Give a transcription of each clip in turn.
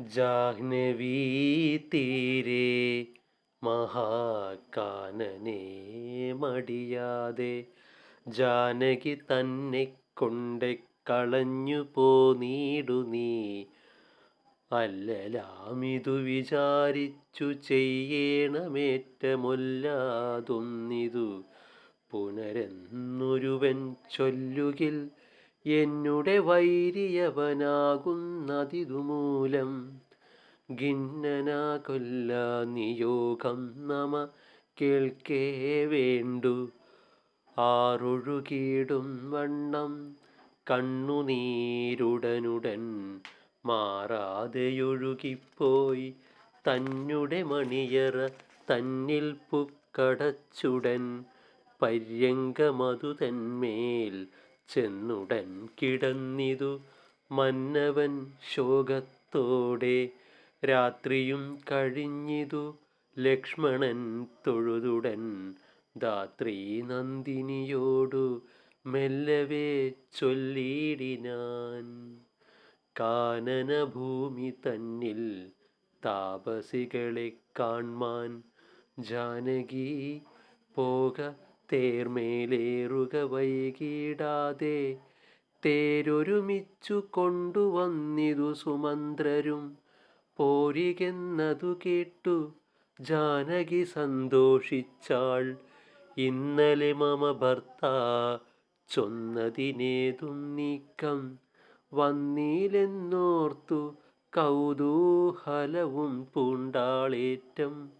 ജാഹ്നവീ തീരെ മഹാകാനനെ മടിയാതെ ജാനകി തന്നെ കൊണ്ട് കളഞ്ഞു പോനീടു നീ. അല്ലലാമിതു വിചാരിച്ചു ചെയ്യേണമേറ്റമൊല്ലാതൊന്നിതു. പുനരെന്നൊരുവൻ ചൊല്ലുകിൽ എന്നുടെ വൈരിയവനാകുന്നതിതുമൂലം ഖിന്നനാ കൊല്ല നിയോഗം നമ കേൾക്കേ വേണ്ടു. ആറൊഴുകിയിടും വണ്ണം കണ്ണുനീരുടനുടൻ മാറാതെയൊഴുകിപ്പോയി തന്നുടെ മണിയറ തന്നിൽ പുക്കടച്ചുടൻ പര്യങ്കമതു തന്മേൽ ചെന്നുടൻ കിടന്നിതു മന്നവൻ ശോകത്തോടെ. രാത്രിയും കഴിഞ്ഞിതു ലക്ഷ്മണൻ തൊഴുതുടൻ. ധാത്രി നന്ദിനിയോടു മെല്ലവേ ചൊല്ലിയിടിനാൻ കാനനഭൂമി തന്നിൽ താപസികളെ കാൺമാൻ. ജാനകി പോക തേർമേലേറുക വൈകിടാതെ തേരൊരുമിച്ചു കൊണ്ടുവന്നിതു സുമന്ത്രരും. പോരികെന്നതു കേട്ടു ജാനകി സന്തോഷിച്ചാൾ. ഇന്നലെ മമ ഭർത്താ ചൊന്നതിനേതും നീക്കം. വന്നീലെന്നോർത്തു കൗതൂഹലവും പൂണ്ടാളേറ്റം.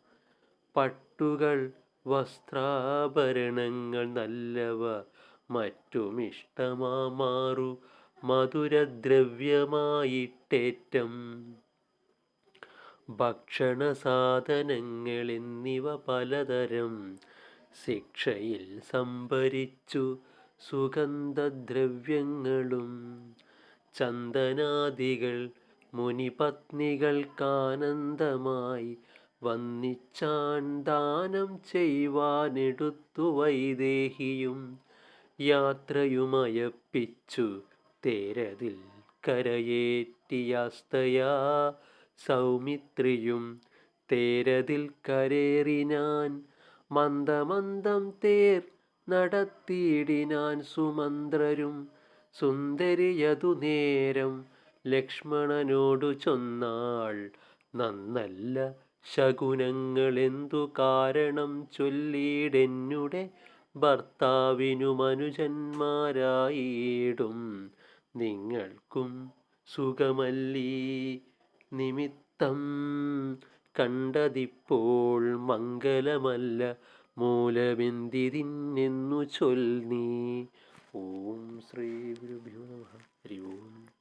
പട്ടുകൾ വസ്ത്രാഭരണങ്ങൾ നല്ലവ മറ്റുമിഷ്ടമാമാറു മധുരദ്രവ്യമായിട്ടേറ്റം. ഭക്ഷണ സാധനങ്ങൾ എന്നിവ പലതരം ശിക്ഷയിൽ സംഭരിച്ചു സുഗന്ധദ്രവ്യങ്ങളും ചന്ദനാദികൾ മുനിപത്നികൾക്കാനന്ദമായി വന്നിച്ചാൻ ദാനം ചെയ്യുവാനെടുത്തു വൈദേഹിയും യാത്രയുമയപ്പിച്ചു തേരതിൽ കരയേറ്റിയാസ്തയാ സൗമിത്രിയും തേരതിൽ കരേറിനാൻ മന്ദമന്ദം തേർ നടത്തിയിടിനാൻ സുമന്ത്രരും സുന്ദരിയതു നേരം ലക്ഷ്മണനോടു ചൊന്നാൾ നന്നല്ല ശകുനങ്ങളെന്തു കാരണം ചൊല്ലിയിടെന്നുടെ ഭർത്താവിനു മനുജന്മാരായിടും. നിങ്ങൾക്കും സുഖമല്ലീ നിമിത്തം. കണ്ടതിപ്പോൾ മംഗലമല്ല മൂലമെന്തിതിന്നെന്നു ചൊൽ നീ ഓം ശ്രീ ഗുരുഭ്യോ നമ. ഹരി ഓം.